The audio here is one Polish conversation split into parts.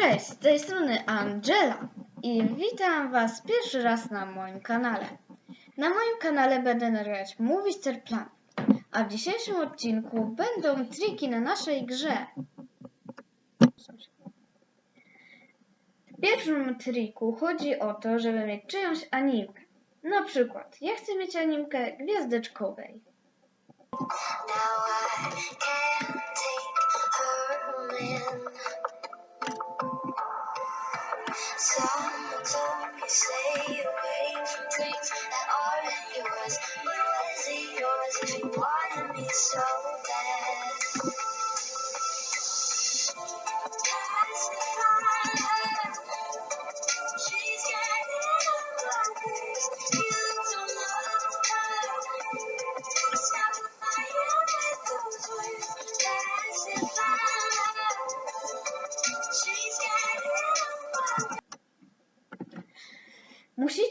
Cześć, z tej strony Angela i witam Was pierwszy raz na moim kanale. Na moim kanale będę nagrywać Movie Star Plan, a w dzisiejszym odcinku będą triki na naszej grze. W pierwszym triku chodzi o to, żeby mieć czyjąś animkę. Na przykład, ja chcę mieć animkę gwiazdeczkowej. Now I can't take her. Someone told me stay away from things that aren't yours. But was it yours if you wanted me so bad?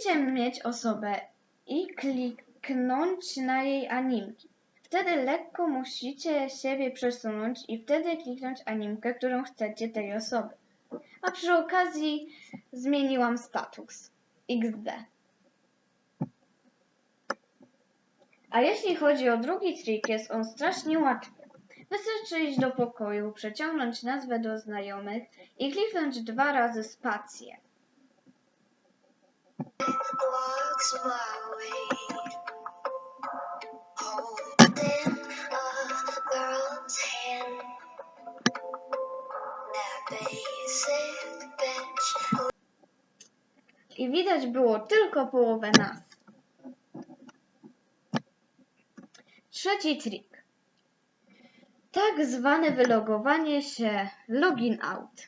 Musicie mieć osobę i kliknąć na jej animki. Wtedy lekko musicie siebie przesunąć i wtedy kliknąć animkę, którą chcecie tej osoby. A przy okazji zmieniłam status. XD. A jeśli chodzi o drugi trik, jest on strasznie łatwy. Wystarczy iść do pokoju, przeciągnąć nazwę do znajomych i kliknąć dwa razy spację. I widać było tylko połowę nas. Trzeci trik. Tak zwane wylogowanie się login out.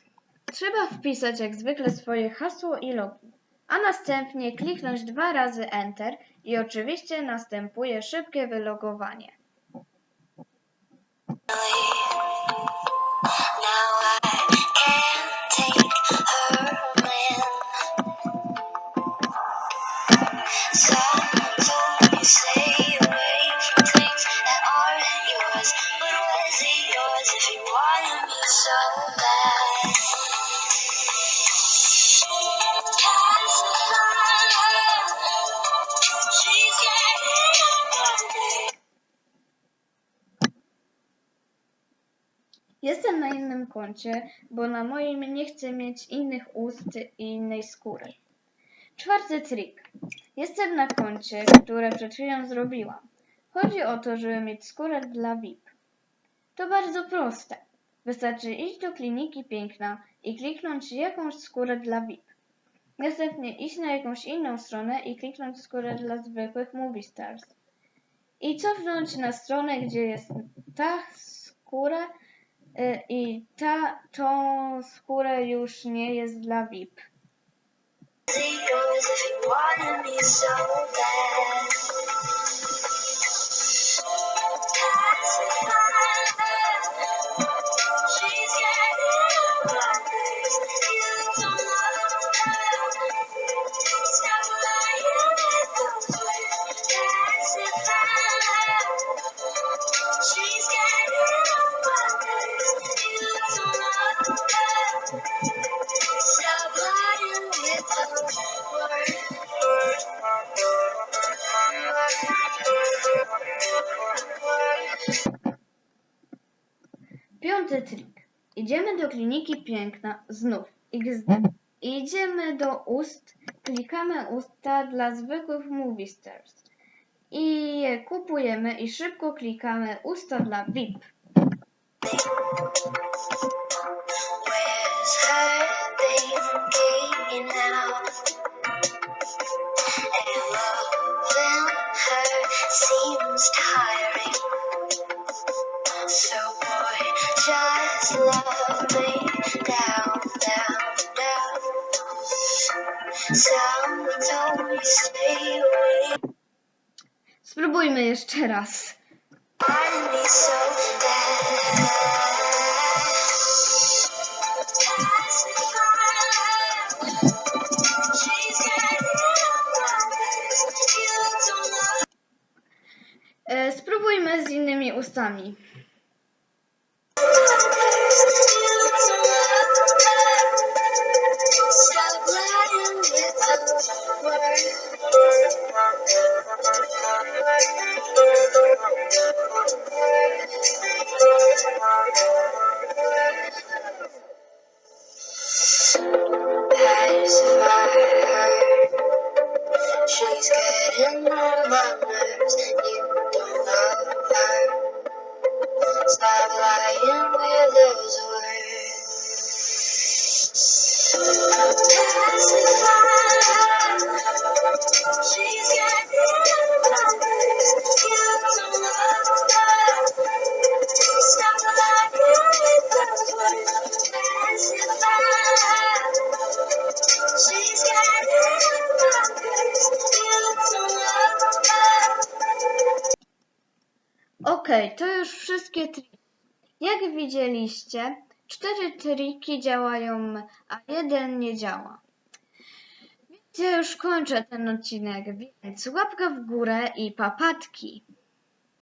Trzeba wpisać jak zwykle swoje hasło i login, a następnie kliknąć dwa razy Enter i oczywiście następuje szybkie wylogowanie. Yours. If wanted me so bad? Jestem na innym koncie, bo na moim nie chcę mieć innych ust i innej skóry. Czwarty trik. Jestem na koncie, które przed chwilą zrobiłam. Chodzi o to, żeby mieć skórę dla VIP. To bardzo proste. Wystarczy iść do kliniki piękna i kliknąć jakąś skórę dla VIP. Następnie iść na jakąś inną stronę i kliknąć skórę dla zwykłych movie stars. I cofnąć na stronę, gdzie jest ta skóra i ta, tą skórę już nie jest dla VIP. It Piąty trik. Idziemy do kliniki piękna, znów XD. Idziemy do ust, klikamy usta dla zwykłych movie stars. I je kupujemy i szybko klikamy usta dla VIP. Spróbujmy jeszcze raz. E, spróbujmy z innymi ustami. Okej, to już wszystkie triki. Jak widzieliście, cztery triki działają, a jeden nie działa. Więc ja już kończę ten odcinek, więc łapka w górę i papatki.